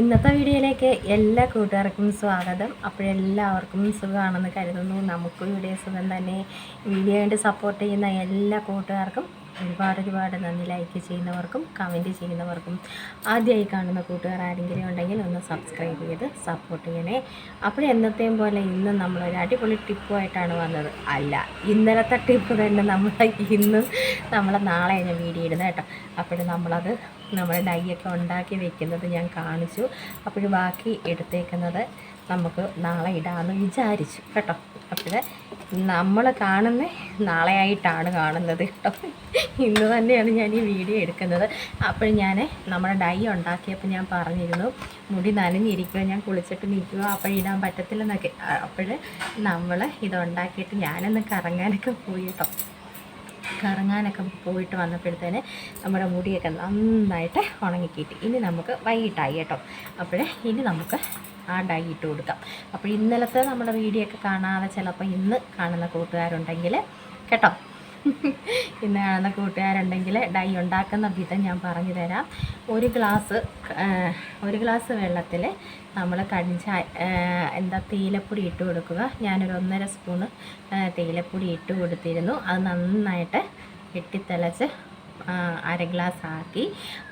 ഇന്നത്തെ വീഡിയോയിലേക്ക് എല്ലാ കൂട്ടുകാർക്കും സ്വാഗതം. അപ്പോഴെല്ലാവർക്കും സുഖമാണെന്ന് കരുതുന്നു. നമുക്കും ഇവിടെ സുഖം തന്നെ. വീഡിയോ വേണ്ടി സപ്പോർട്ട് ചെയ്യുന്ന എല്ലാ കൂട്ടുകാർക്കും ഒരുപാട് ഒരുപാട് നന്ദി. ലൈക്ക് ചെയ്യുന്നവർക്കും കമന്റ് ചെയ്യുന്നവർക്കും. ആദ്യമായി കാണുന്ന കൂട്ടുകാർ ആരെങ്കിലും ഉണ്ടെങ്കിൽ ഒന്ന് സബ്സ്ക്രൈബ് ചെയ്ത് സപ്പോർട്ട് ചെയ്യണേ. അപ്പോൾ എന്നത്തെയും പോലെ ഇന്ന് നമ്മളൊരു അടിപൊളി ടിപ്പുമായിട്ടാണ് വന്നത്. അല്ല ഇന്നലത്തെ ടിപ്പ് തന്നെ നമ്മൾ ഇന്ന് നമ്മൾ നാളെ ഞാൻ വീഡിയോ ഇടുന്നത് കേട്ടോ. അപ്പോൾ നമ്മളത് നമ്മുടെ ഡൈയൊക്കെ ഉണ്ടാക്കി വെക്കുന്നത് ഞാൻ കാണിച്ചു. അപ്പോൾ ബാക്കി എടുത്തേക്കുന്നത് നമുക്ക് നാളെ ഇടാമെന്ന് വിചാരിച്ചു കേട്ടോ. അപ്പോൾ നമ്മൾ കാണുന്ന നാളെയായിട്ടാണ് കാണുന്നത് കേട്ടോ. ഇന്ന് തന്നെയാണ് ഞാൻ ഈ വീഡിയോ എടുക്കുന്നത്. അപ്പോൾ ഞാൻ നമ്മുടെ ഡൈ ഉണ്ടാക്കിയപ്പോൾ ഞാൻ പറഞ്ഞിരുന്നു മുടി നനഞ്ഞിരിക്കുക ഞാൻ കുളിച്ചിട്ട് നിൽക്കുക അപ്പോൾ ഇടാൻ പറ്റത്തില്ലെന്നൊക്കെ. അപ്പോൾ നമ്മൾ ഇതുണ്ടാക്കിയിട്ട് ഞാനൊന്ന് കറങ്ങാനൊക്കെ പോയി കേട്ടോ. കറങ്ങാനൊക്കെ പോയിട്ട് വന്നപ്പോഴത്തേന് നമ്മുടെ മുടിയൊക്കെ നന്നായിട്ട് ഉണങ്ങിക്കിട്ടി. ഇനി നമുക്ക് വൈകിട്ടായി കേട്ടോ. അപ്പോൾ ഇനി നമുക്ക് ആ ഡൈ ഇട്ട് കൊടുക്കാം. അപ്പോൾ ഇന്നലത്തെ നമ്മുടെ വീഡിയോ ഒക്കെ കാണാതെ ചിലപ്പോൾ ഇന്ന് കാണുന്ന കൂട്ടുകാരുണ്ടെങ്കിൽ കേട്ടോ. ഇന്ന് കാണുന്ന കൂട്ടുകാരുണ്ടെങ്കിൽ ഡൈ ഉണ്ടാക്കുന്ന വിധം ഞാൻ പറഞ്ഞു തരാം. ഒരു ഗ്ലാസ് ഒരു ഗ്ലാസ് വെള്ളത്തിൽ നമ്മൾ കടിഞ്ച എന്താ തേയിലപ്പൊടി ഇട്ട് കൊടുക്കുക. ഞാനൊരു ഒന്നര സ്പൂണ് തേയിലപ്പൊടി ഇട്ട് കൊടുത്തിരുന്നു. അത് നന്നായിട്ട് വെട്ടിത്തിളച്ച് അര ഗ്ലാസ് ആക്കി.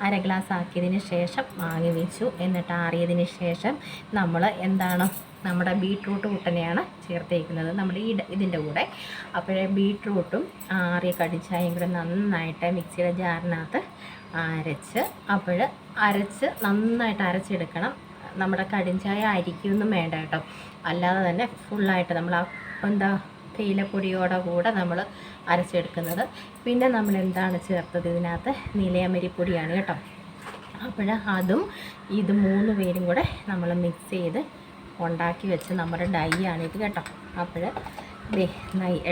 അര ഗ്ലാസ് ആക്കിയതിന് ശേഷം വാങ്ങി വെച്ചു. എന്നിട്ട് ആറിയതിന് ശേഷം നമ്മൾ എന്താണ്? നമ്മുടെ ബീട്രൂട്ട് കൂട്ടനെയാണ് ചേർത്തേക്കുന്നത്. നമ്മുടെ ഈ ഇതിന്റെ കൂടെ. അപ്പോഴേ ബീട്രൂട്ടും ആറിയ കടിച്ചായും കൂടെ നന്നായിട്ട് മിക്സിയുടെ ജാറിനകത്ത് അരച്ച് അപ്പോൾ അരച്ച് നന്നായിട്ട് അരച്ചെടുക്കണം. നമ്മുടെ കടിഞ്ചായ അരിക്കൊന്നും വേണ്ട കേട്ടോ. അല്ലാതെ തന്നെ ഫുള്ളായിട്ട് നമ്മൾ എന്താ തേയിലപ്പൊടിയോടെ കൂടെ നമ്മൾ അരച്ചെടുക്കുന്നത്. പിന്നെ നമ്മൾ എന്താണ് ചേർത്തത് ഇതിനകത്ത്? നിലയമരിപ്പൊടിയാണ് കേട്ടോ. അപ്പോൾ അതും ഇത് മൂന്ന് പേരും കൂടെ നമ്മൾ മിക്സ് ചെയ്ത് ഉണ്ടാക്കി വെച്ച് നമ്മുടെ ഡൈ ആണിത് കേട്ടോ. അപ്പോൾ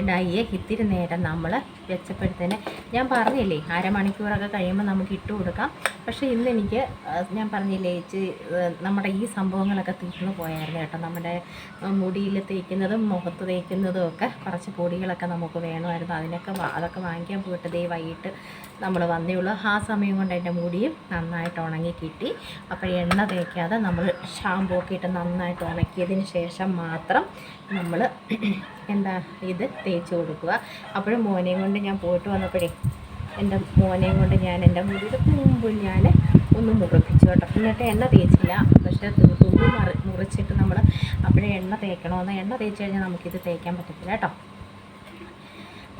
ഡൈയെ ഇത്തിരി നേരം നമ്മൾ വെച്ചപ്പോഴത്തേന് ഞാൻ പറഞ്ഞില്ലേ അരമണിക്കൂറൊക്കെ കഴിയുമ്പോൾ നമുക്ക് ഇട്ട് കൊടുക്കാം. പക്ഷേ ഇന്ന് എനിക്ക് ഞാൻ പറഞ്ഞില്ലേ ഇച്ചി നമ്മുടെ ഈ സംഭവങ്ങളൊക്കെ തീർന്നു പോയായിരുന്നു കേട്ടോ. നമ്മുടെ മുടിയിൽ തേക്കുന്നതും മുഖത്ത് തേക്കുന്നതും ഒക്കെ കുറച്ച് പൊടികളൊക്കെ നമുക്ക് വേണമായിരുന്നു. അതിനൊക്കെ അതൊക്കെ വാങ്ങിക്കാൻ പോയിട്ട് ദേ വൈകിട്ട് നമ്മൾ വന്നേ ഉള്ളൂ. ആ സമയം കൊണ്ട് എന്റെ മുടിയും നന്നായിട്ട് ഉണങ്ങി കിട്ടി അപ്പോൾ എണ്ണ തേക്കാതെ നമ്മൾ ഷാമ്പൂ ഒക്കെ ഇട്ട് നന്നായിട്ട് ഉണക്കിയതിന് ശേഷം മാത്രം നമ്മൾ എന്താ ഇത് തേച്ച് കൊടുക്കുക. അപ്പോഴും മോനെയും കൊണ്ട് ഞാൻ പോയിട്ട് വന്നപ്പോഴേ എന്റെ മോനെയും കൊണ്ട് ഞാൻ എന്റെ മുടിയുടെ മുമ്പ് ഞാൻ ഒന്ന് മുറിപ്പിച്ചു കേട്ടോ. എന്നിട്ട് എണ്ണ തേച്ചില്ല. പക്ഷേ തുമ്പ് മറി മുറിച്ചിട്ട് നമ്മൾ അപ്പോഴേ എണ്ണ തേക്കണമെന്ന് എണ്ണ തേച്ച് കഴിഞ്ഞാൽ നമുക്കിത് തേക്കാൻ പറ്റത്തില്ല കേട്ടോ.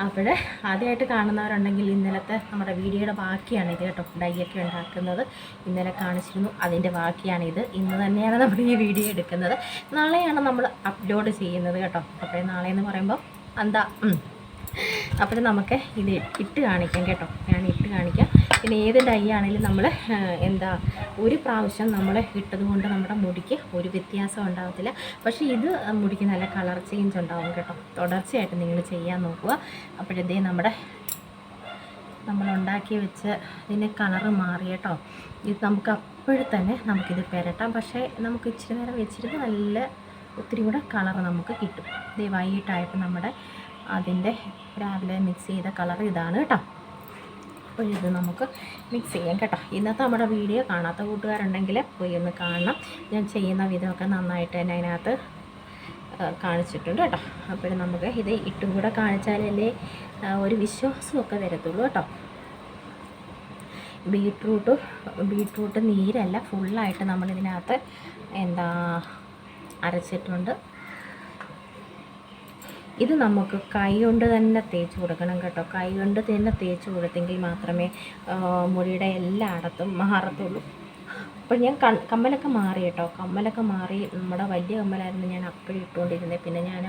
അപ്പോൾ ആദ്യമായിട്ട് കാണുന്നവരുണ്ടെങ്കിൽ ഇന്നലത്തെ നമ്മുടെ വീഡിയോയുടെ ബാക്കിയാണ് ഇത് കേട്ടോ. ഡൈയൊക്കെ ഉണ്ടാക്കുന്നത് ഇന്നലെ കാണിച്ചിരുന്നു. അതിന്റെ ബാക്കിയാണിത് ഇന്ന് തന്നെയാണ് നമ്മൾ ഈ വീഡിയോ എടുക്കുന്നത്. നാളെയാണ് നമ്മൾ അപ്ലോഡ് ചെയ്യുന്നത് കേട്ടോ. അപ്പോൾ നാളെ എന്ന് പറയുമ്പോൾ എന്താ അപ്പോൾ നമുക്ക് ഇത് ഇട്ട് കാണിക്കാം കേട്ടോ. ഞാൻ ഇട്ട് കാണിക്കാം. പിന്നെ ഏത് ഡൈ ആണെങ്കിലും നമ്മൾ എന്താ ഒരു പ്രാവശ്യം നമ്മൾ ഇട്ടത് കൊണ്ട് നമ്മുടെ മുടിക്ക് ഒരു വ്യത്യാസം ഉണ്ടാകത്തില്ല പക്ഷേ ഇത് മുടിക്ക് നല്ല കളർ ചേഞ്ച് ഉണ്ടാവും കേട്ടോ. തുടർച്ചയായിട്ട് നിങ്ങൾ ചെയ്യാൻ നോക്കുക. അപ്പോഴത്തേ നമ്മുടെ നമ്മൾ ഉണ്ടാക്കി വെച്ച് ഇതിന്റെ കളറ് മാറി കേട്ടോ. ഇത് നമുക്ക് അപ്പോഴും തന്നെ നമുക്കിത് പെരട്ടാം. പക്ഷേ നമുക്ക് ഇച്ചിരി നേരം വെച്ചിരുന്ന് നല്ല ഒത്തിരി കൂടെ കളറ് നമുക്ക് കിട്ടും. വൈകിട്ടായപ്പോൾ നമ്മുടെ അതിന്റെ രാവിലെ മിക്സ് ചെയ്ത കളർ ഇതാണ് കേട്ടോ. അപ്പോൾ ഇത് നമുക്ക് മിക്സ് ചെയ്യാം കേട്ടോ. ഇന്നത്തെ നമ്മുടെ വീഡിയോ കാണാത്ത കൂട്ടുകാരുണ്ടെങ്കിൽ പോയി ഒന്ന് കാണണം. ഞാൻ ചെയ്യുന്ന വിധമൊക്കെ നന്നായിട്ട് തന്നെ അതിനകത്ത് കാണിച്ചിട്ടുണ്ട് കേട്ടോ. അപ്പോൾ നമുക്ക് ഇത് ഇട്ടും കൂടെ കാണിച്ചാലല്ലേ ഒരു വിശ്വാസമൊക്കെ വരത്തുള്ളൂ കേട്ടോ. ബീട്രൂട്ട് ബീട്രൂട്ട് നീരല്ല ഫുള്ളായിട്ട് നമ്മളിതിനകത്ത് എന്താ അരച്ചിട്ടുണ്ട്. ഇത് നമുക്ക് കൈ കൊണ്ട് തന്നെ തേച്ച് കൊടുക്കണം കേട്ടോ. കൈ കൊണ്ട് തന്നെ തേച്ച് കൊടുത്തെങ്കിൽ മാത്രമേ മുടിയുടെ എല്ലായിടത്തും മാറത്തുള്ളൂ. അപ്പോൾ ഞാൻ കമ്മലൊക്കെ മാറി കേട്ടോ. കമ്മലൊക്കെ മാറി നമ്മുടെ വലിയ കമ്മലായിരുന്നു ഞാൻ അപ്പോഴും ഇട്ടുകൊണ്ടിരുന്നത് പിന്നെ ഞാൻ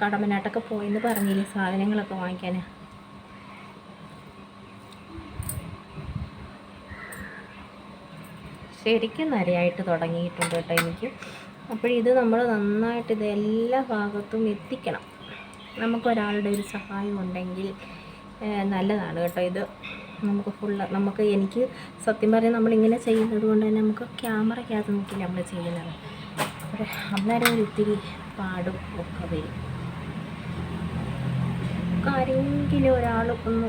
കടമനാട്ടൊക്കെ പോയെന്ന് പറഞ്ഞില്ലേ സാധനങ്ങളൊക്കെ വാങ്ങിക്കാൻ? ശരിക്കും നരയായിട്ട് തുടങ്ങിയിട്ടുണ്ട് കേട്ടോ എനിക്ക്. അപ്പോൾ ഇത് നമ്മൾ നന്നായിട്ട് ഇത് എല്ലാ ഭാഗത്തും എത്തിക്കണം. നമുക്കൊരാളുടെ ഒരു സഹായം ഉണ്ടെങ്കിൽ നല്ലതാണ് കേട്ടോ ഇത്. നമുക്ക് ഫുള്ള് നമുക്ക് എനിക്ക് സത്യം പറഞ്ഞാൽ നമ്മളിങ്ങനെ ചെയ്യുന്നത് കൊണ്ട് തന്നെ നമുക്ക് ക്യാമറയ്ക്കകത്ത് നോക്കി നമ്മൾ ചെയ്യുന്നത്? അന്നേരം ഒരു പാടും ഒക്കെ വരും. ആരെങ്കിലും ഒരാൾ ഒന്ന്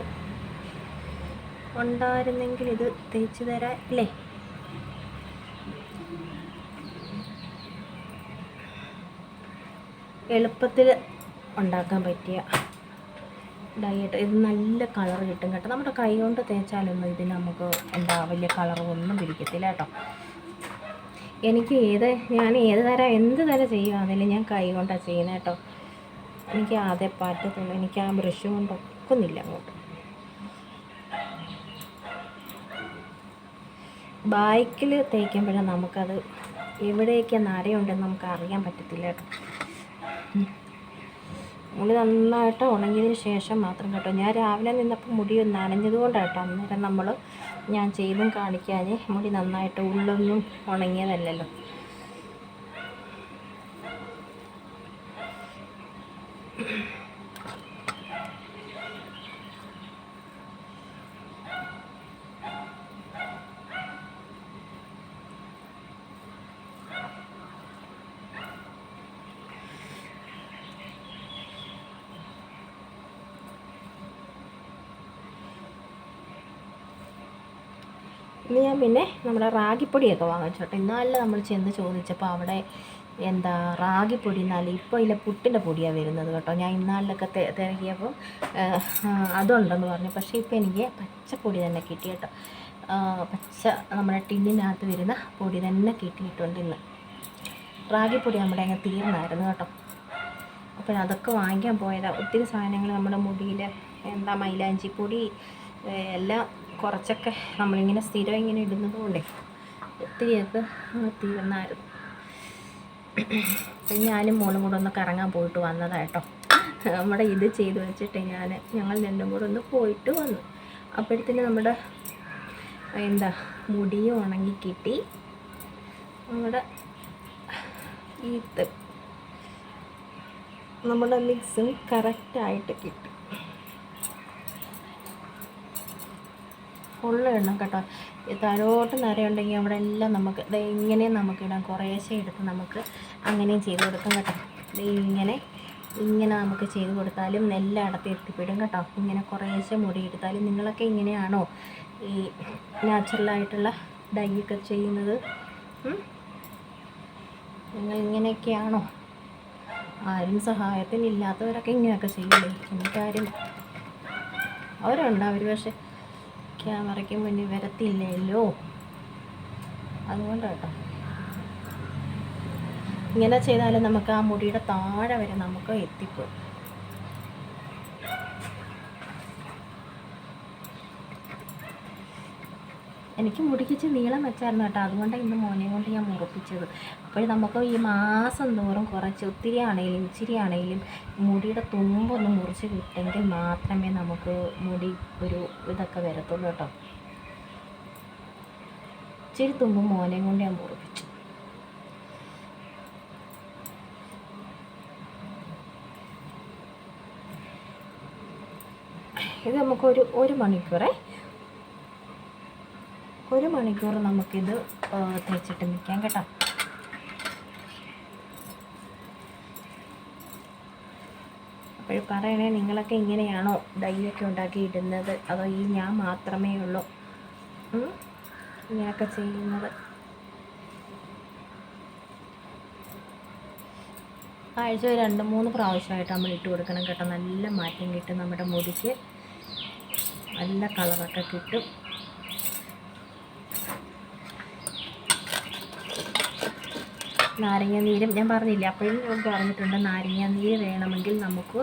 ഉണ്ടായിരുന്നെങ്കിൽ ഇത് തേച്ച് തരാം അല്ലേ? എളുപ്പത്തിൽ ഉണ്ടാക്കാൻ പറ്റിയ ഡയറ്റ് ഇത് നല്ല കളർ കിട്ടും കേട്ടോ. നമ്മുടെ കൈ കൊണ്ട് തേച്ചാലൊന്നും ഇതിന് നമുക്ക് എന്താ വലിയ കളറൊന്നും പിടിക്കത്തില്ല കേട്ടോ. എനിക്ക് ഏത് ഞാൻ ഏത് തരം എന്ത് തരം ചെയ്യുകയാണെങ്കിലും ഞാൻ കൈ കൊണ്ടാണ് ചെയ്യുന്നത് കേട്ടോ. എനിക്ക് ആദ്യം പറ്റത്തുള്ളൂ. എനിക്ക് ആ ബ്രഷ് കൊണ്ട് ഒക്കുന്നില്ല അങ്ങോട്ട്. ബൈക്കിൽ തേക്കുമ്പോഴേ നമുക്കത് എവിടെയൊക്കെ നരയുണ്ടെന്ന് നമുക്ക് അറിയാൻ പറ്റത്തില്ല കേട്ടോ. മുടി നന്നായിട്ട് ഉണങ്ങിയതിന് ശേഷം മാത്രം കേട്ടോ. ഞാൻ രാവിലെ നിന്നപ്പോൾ മുടി നനഞ്ഞത് കൊണ്ടാണ് കേട്ടോ അന്നേരം നമ്മൾ ഞാൻ ചെയ്തും കാണിക്കാതെ മുടി നന്നായിട്ട് ഉള്ളൊന്നും ഉണങ്ങിയതല്ലല്ലോ. ഇന്ന് ഞാൻ പിന്നെ നമ്മുടെ റാഗിപ്പൊടിയൊക്കെ വാങ്ങിച്ചോട്ടെ ഇന്നാളിൽ നമ്മൾ ചെന്ന് ചോദിച്ചപ്പോൾ അവിടെ എന്താ റാഗിപ്പൊടി എന്നാലും ഇപ്പോൾ ഇല്ല പുട്ടിന്റെ പൊടിയാണ് വരുന്നത് കേട്ടോ. ഞാൻ ഇന്നാളിലൊക്കെ തിരക്കിയപ്പം അതുണ്ടെന്ന് പറഞ്ഞു. പക്ഷേ ഇപ്പോൾ എനിക്ക് പച്ചപ്പൊടി തന്നെ കിട്ടി കേട്ടോ. പച്ച നമ്മുടെ ടിന്നിനകത്ത് വരുന്ന പൊടി തന്നെ കിട്ടിയിട്ടുണ്ട് ഇന്ന്. റാഗിപ്പൊടി നമ്മുടെ അങ്ങ് തീർന്നായിരുന്നു കേട്ടോ. അപ്പോൾ അതൊക്കെ വാങ്ങിക്കാൻ പോയതാണ് ഒത്തിരി സാധനങ്ങൾ നമ്മുടെ മുടിയിൽ എന്താ മൈലാഞ്ചിപ്പൊടി എല്ലാം കുറച്ചൊക്കെ നമ്മളിങ്ങനെ സ്ഥിരം ഇങ്ങനെ ഇടുന്നത് കൊണ്ടേ ഒത്തിരിയൊക്കെ തീർന്നായിരുന്നു. അപ്പം ഞാനും മോളും കൂടെ ഒന്ന് കറങ്ങാൻ പോയിട്ട് വന്നതായിട്ടോ നമ്മുടെ ഇത് ചെയ്ത് വെച്ചിട്ട് ഞാൻ ഞങ്ങൾ രണ്ടും കൂടെ ഒന്ന് പോയിട്ട് വന്നു. അപ്പോഴത്തേന് നമ്മുടെ എന്താ മുടിയും ഉണങ്ങി കിട്ടി. നമ്മുടെ ഈത്ത് നമ്മുടെ മിക്സും കറക്റ്റായിട്ട് കിട്ടി. ഫുള്ള് ഇടണം കേട്ടോ. താഴോട്ട് ഉണ്ടെങ്കിൽ അവിടെ എല്ലാം നമുക്ക് ഇങ്ങനെയും നമുക്ക് ഇടാം. കുറേശ്ശെ എടുത്ത് നമുക്ക് അങ്ങനെയും ചെയ്ത് കൊടുക്കാം കേട്ടോ. ഇങ്ങനെ ഇങ്ങനെ നമുക്ക് ചെയ്ത് കൊടുത്താലും എല്ലായിടത്തും എത്തിപ്പെടും കേട്ടോ. ഇങ്ങനെ കുറേശ്ശെ മുടി എടുത്താലും നിങ്ങളൊക്കെ ഇങ്ങനെയാണോ ഈ നാച്ചുറലായിട്ടുള്ള ഡൈയൊക്കെ ചെയ്യുന്നത്? നിങ്ങൾ ഇങ്ങനെയൊക്കെയാണോ ആരും സഹായത്തിനില്ലാത്തവരൊക്കെ ഇങ്ങനെയൊക്കെ ചെയ്യില്ലേ എനിക്കാരും അവരുണ്ട് അവർ പക്ഷെ ക്യാമറയ്ക്ക് മുന്നിൽ വരത്തില്ലല്ലോ. അതുകൊണ്ട് കേട്ടോ ഇങ്ങനെ ചെയ്താലും നമുക്ക് ആ മുടിയുടെ താഴെ വരെ നമുക്ക് എത്തിപ്പോകും. എനിക്ക് മുടിക്കിച്ച് നീളം വെച്ചായിരുന്നു കേട്ടോ. അതുകൊണ്ടാണ് ഇന്ന് മോനെ കൊണ്ട് ഞാൻ മുറിപ്പിച്ചത്. അപ്പോൾ നമുക്ക് ഈ മാസം തോറും കുറച്ച് ഒത്തിരി ആണെങ്കിലും ഇച്ചിരി ആണെങ്കിലും മുടിയുടെ തുമ്പൊന്ന് മുറിച്ച് കിട്ടെങ്കിൽ മാത്രമേ നമുക്ക് മുടി ഒരു ഇതൊക്കെ വരത്തുള്ളൂ കേട്ടോ. ഇച്ചിരി തുമ്പ് മോനെ കൊണ്ട് ഞാൻ മുറിപ്പിച്ചു. ഇത് നമുക്കൊരു ഒരു മണിക്കൂറേ. ഒരു മണിക്കൂർ നമുക്കിത് തേച്ചിട്ട് നിൽക്കാം കേട്ടോ. അപ്പോൾ പറയണേ നിങ്ങളൊക്കെ ഇങ്ങനെയാണോ ഡൈയൊക്കെ ഉണ്ടാക്കി ഇടുന്നത് അതോ ഈ ഞാൻ മാത്രമേ ഉള്ളൂ? ഇങ്ങനെയൊക്കെ ചെയ്യുന്നത്. ആഴ്ച രണ്ട് മൂന്ന് പ്രാവശ്യമായിട്ട് നമ്മൾ ഇട്ട് കൊടുക്കണം കേട്ടോ. നല്ല മാറ്റം കിട്ടും നമ്മുടെ മുടിക്ക്. നല്ല കളറൊക്കെ കിട്ടും. നാരങ്ങ നീരും. ഞാൻ പറഞ്ഞില്ല അപ്പോഴും ഞാൻ പറഞ്ഞിട്ടുണ്ട് നാരങ്ങ നീര് വേണമെങ്കിൽ നമുക്ക്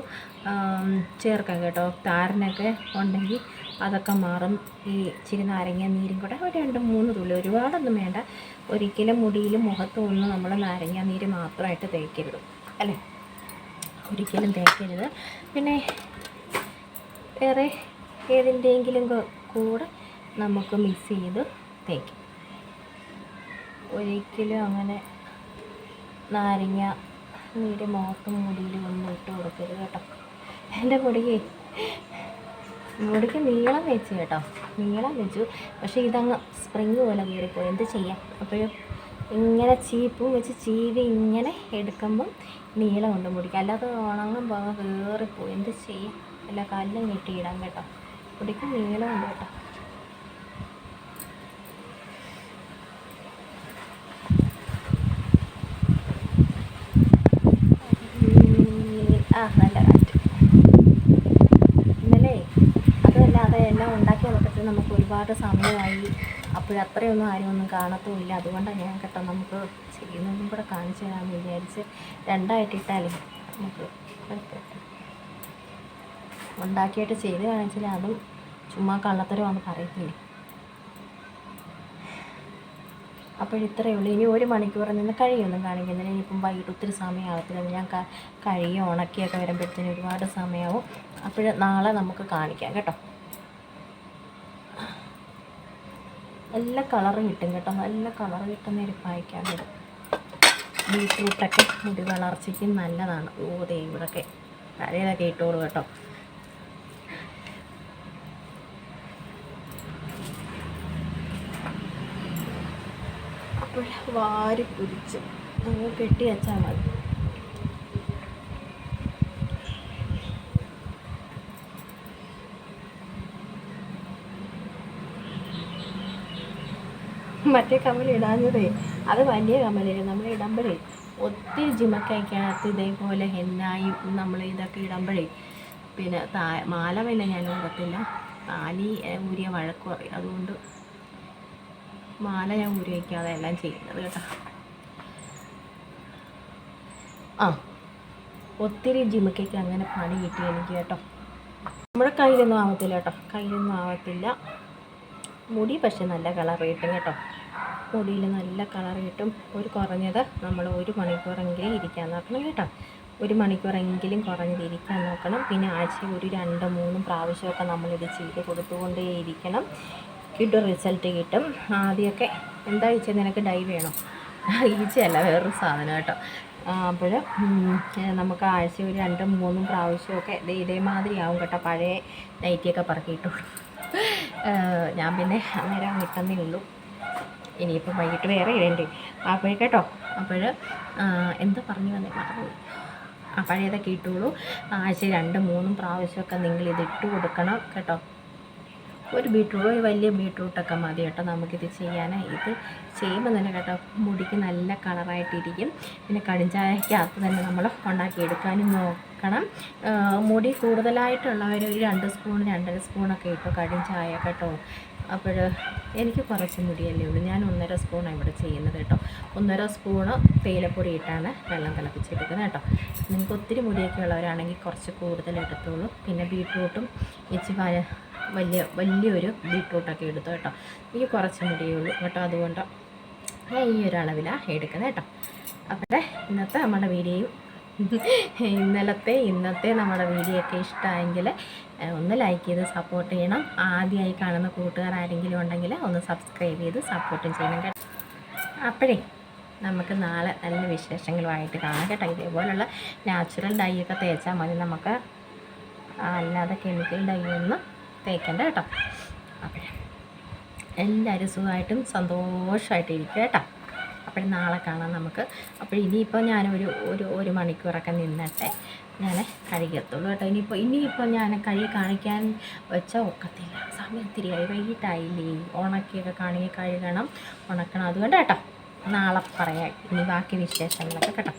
ചേർക്കാം കേട്ടോ. താരനൊക്കെ ഉണ്ടെങ്കിൽ അതൊക്കെ മാറും. ഈ ഇച്ചിരി നാരങ്ങ നീരും കൂടെ ഒരു രണ്ട് മൂന്ന് തുള്ളി. ഒരുപാടൊന്നും വേണ്ട. ഒരിക്കലും മുടിയിലും മുഖത്തും ഒന്നും നമ്മൾ നാരങ്ങ നീര് മാത്രമായിട്ട് തേക്കരുത്. അല്ലേ? ഒരിക്കലും തേക്കരുത്. പിന്നെ വേറെ ഏതിന്റെയെങ്കിലും കൂടെ നമുക്ക് മിക്സ് ചെയ്ത് തേക്കാം. ഒരിക്കലും അങ്ങനെ നാരങ്ങ നീര് മുഖത്തും മുടിയിൽ ഒന്നും ഇട്ട് കൊടുക്കരുത് കേട്ടോ. എന്റെ മുടിക്ക് മുടിക്ക് നീളം വെച്ച് കേട്ടോ. നീളം വെച്ചു. പക്ഷേ ഇതങ്ങ് സ്പ്രിങ് പോലെ കയറിപ്പോയി. എന്ത് ചെയ്യാം? അപ്പോഴും ഇങ്ങനെ ചീപ്പും വെച്ച് ചീവി ഇങ്ങനെ എടുക്കുമ്പം നീളമുണ്ട് മുടിക്ക് അല്ലാതെ ഉണങ്ങും പോകാൻ കയറിപ്പോയി. എന്ത് ചെയ്യാം? അല്ല കല്ലും കെട്ടിയിടാം കേട്ടോ. മുടിക്ക് ഉണ്ട് കേട്ടോ. ഒരുപാട് സമയമായി. അപ്പോഴത്രയൊന്നും ആരും ഒന്നും കാണത്തുമില്ല. അതുകൊണ്ടാണ് ഞാൻ കേട്ടോ നമുക്ക് ചെയ്യുന്നതും കൂടെ കാണിച്ചു തരാമെന്ന് വിചാരിച്ച് രണ്ടായിട്ടിട്ടാലേ നമുക്ക് കുഴപ്പമില്ല. ഉണ്ടാക്കിയിട്ട് ചെയ്ത് കാണിച്ചാൽ അതും ചുമ്മാ കള്ളത്തരമാണെന്ന് പറയത്തില്ലേ? അപ്പോഴിത്രയേ ഉള്ളൂ. ഇനി ഒരു മണിക്കൂർ നിന്ന് കഴിയൊന്നും കാണിക്കുന്നില്ല. ഇനിയിപ്പം വൈകിട്ട് ഒത്തിരി സമയമാകത്തില്ല ഞാൻ കഴിയും ഉണക്കിയൊക്കെ വരുമ്പോഴത്തേന് ഒരുപാട് സമയമാവും. അപ്പോൾ നാളെ നമുക്ക് കാണിക്കാം കേട്ടോ. നല്ല കളർ കിട്ടും കേട്ടോ. നല്ല കളർ കിട്ടുന്ന ഒരു പായ്ക്കാണ് ബീട്രൂട്ടൊക്കെ മുടി വളർച്ചയ്ക്ക് നല്ലതാണ്. ഓ ദൈവടൊക്കെ അതേതൊക്കെ ഇട്ടോളൂ കേട്ടോ. അപ്പോൾ വാരി പിടിച്ച് കെട്ടി വെച്ചാൽ മതി. മറ്റേ കമ്മൽ ഇടാഞ്ഞതേ. അത് വലിയ കമ്മലായിരുന്നു. നമ്മൾ ഇടുമ്പോഴേ ഒത്തിരി ജിമക്കൈക്കകത്ത് ഇതേപോലെ ഹെന്നായും നമ്മൾ ഇതൊക്കെ ഇടുമ്പോഴേ പിന്നെ താ മാല വില ഞാൻ ഇടത്തില്ല താലി ഊരിയ വഴക്ക് പറയും അതുകൊണ്ട് മാല ഞാൻ ഊരി വയ്ക്കാതെ എല്ലാം ചെയ്യുന്നത് കേട്ടോ. ആ ഒത്തിരി ജിമക്കയ്ക്ക് അങ്ങനെ പണി കിട്ടി എനിക്ക് കേട്ടോ. നമ്മുടെ കയ്യിലൊന്നും ആവത്തില്ല കേട്ടോ. കയ്യിലൊന്നും ആവത്തില്ല. മുടി പക്ഷെ നല്ല കളർ കിട്ടും കേട്ടോ. മുടിയിൽ നല്ല കളർ കിട്ടും. ഒരു കുറഞ്ഞത് നമ്മൾ ഒരു മണിക്കൂറെങ്കിലും ഇരിക്കാൻ നോക്കണം കേട്ടോ. ഒരു മണിക്കൂറെങ്കിലും കുറഞ്ഞത് ഇരിക്കാൻ നോക്കണം. പിന്നെ ആഴ്ചയിൽ ഒരു രണ്ട് മൂന്നും പ്രാവശ്യമൊക്കെ നമ്മളിത് ചെയ്ത് കൊടുത്തുകൊണ്ടേ ഇരിക്കണം. കിട്ടും റിസൾട്ട് കിട്ടും. ആദ്യമൊക്കെ എന്താ വെച്ചാൽ നിനക്ക് ഡൈ വേണോ? ഈച്ചയല്ല വേറൊരു സാധനം കേട്ടോ. അപ്പോൾ നമുക്ക് ആഴ്ച ഒരു രണ്ടും മൂന്നും പ്രാവശ്യമൊക്കെ ഇത് ഇതേമാതിരി ആവും കേട്ടോ. പഴയ നൈറ്റിയൊക്കെ പറക്കിയിട്ടുള്ളൂ. ഞാൻ പിന്നെ അന്നേരം കിട്ടുന്നേ ഉള്ളൂ. ഇനിയിപ്പോൾ വൈകിട്ട് വേറെ ഇടേണ്ടി. അപ്പോൾ കേട്ടോ. അപ്പോൾ എന്താ പറഞ്ഞു വന്നേ? മറന്നുപോയി ആ പഴയതൊക്കെ ഇട്ടുള്ളൂ ആഴ്ച രണ്ട് മൂന്നും പ്രാവശ്യമൊക്കെ നിങ്ങൾ ഇത് ഇട്ട് കൊടുക്കണം കേട്ടോ. ഒരു ബീട്രൂട്ട് ഒരു വലിയ ബീട്രൂട്ടൊക്കെ മതി കേട്ടോ. നമുക്കിത് ചെയ്യാൻ ഇത് ചെയ്യുമ്പോൾ തന്നെ കേട്ടോ മുടിക്ക് നല്ല കളറായിട്ടിരിക്കും. പിന്നെ കടിഞ്ചായക്കകത്ത് തന്നെ നമ്മൾ ഉണ്ടാക്കിയെടുക്കാനും നോക്കണം. മുടി കൂടുതലായിട്ടുള്ളവർ ഒരു രണ്ട് സ്പൂൺ രണ്ടര സ്പൂണൊക്കെ ഇട്ടു കടിഞ്ചായ കേട്ടോ. അപ്പോൾ എനിക്ക് കുറച്ച് മുടിയല്ലേ ഉള്ളൂ. ഞാൻ ഒന്നര സ്പൂണാണ് ഇവിടെ ചെയ്യുന്നത് കേട്ടോ. ഒന്നര സ്പൂണ് തേയിലപ്പൊടി ഇട്ടാണ് വെള്ളം തിളപ്പിച്ചെടുക്കുന്നത് കേട്ടോ. നിങ്ങൾക്ക് ഒത്തിരി മുടിയൊക്കെ ഉള്ളവരാണെങ്കിൽ കുറച്ച് കൂടുതൽ എടുത്തോളൂ. പിന്നെ ബീട്രൂട്ടും ഇച്ചി വലിയ വലിയൊരു ബീട്രൂട്ടൊക്കെ എടുത്തു കേട്ടോ. എനിക്ക് കുറച്ച് മുടിയേ ഉള്ളൂ കേട്ടോ. അതുകൊണ്ട് ഞാൻ ഈ ഒരു എടുക്കുന്നത് കേട്ടോ. അപ്പോൾ ഇന്നത്തെ നമ്മുടെ വീഡിയോയും ഇന്നലത്തെ ഇന്നത്തെ നമ്മുടെ വീഡിയോ ഒക്കെ ഇഷ്ടമായെങ്കിൽ ഒന്ന് ലൈക്ക് ചെയ്ത് സപ്പോർട്ട് ചെയ്യണം. ആദ്യമായി കാണുന്ന കൂട്ടുകാർ ആരെങ്കിലും ഉണ്ടെങ്കിൽ ഒന്ന് സബ്സ്ക്രൈബ് ചെയ്ത് സപ്പോർട്ടും ചെയ്യണം കേട്ടോ. അപ്പോഴേ നമുക്ക് നാളെ നല്ല വിശേഷങ്ങളുമായിട്ട് കാണാം കേട്ടോ. ഇതേപോലുള്ള നാച്ചുറൽ ഡൈ ഒക്കെ തേച്ചാൽ മതി നമുക്ക്. അല്ലാതെ കെമിക്കൽ ഡൈ ഒന്നും തേക്കണ്ട കേട്ടോ. അപ്പോഴേ എല്ലാവരും സുഖമായിട്ടും സന്തോഷമായിട്ട് ഇരിക്കുക കേട്ടോ. അപ്പോൾ നാളെ കാണാം നമുക്ക്. അപ്പോൾ ഇനിയിപ്പോൾ ഞാനൊരു ഒരു ഒരു മണിക്കൂറൊക്കെ നിന്നിട്ട്. ഞാൻ കഴുകത്തുള്ളൂ കേട്ടോ. ഇനിയിപ്പോൾ ഇനിയിപ്പോൾ ഞാൻ കഴുകി കാണിക്കാൻ വെച്ചാൽ ഒക്കത്തില്ല. സമയം ഇത്തിരിയായി വൈകിട്ടായില്ലേ. ഉണക്കിയൊക്കെ കാണി കഴുകണം. ഉണക്കണം. അതുകൊണ്ട് കേട്ടോ. നാളെ പറയാം. ഇനി ബാക്കി വിശേഷങ്ങളൊക്കെ കേട്ടോ.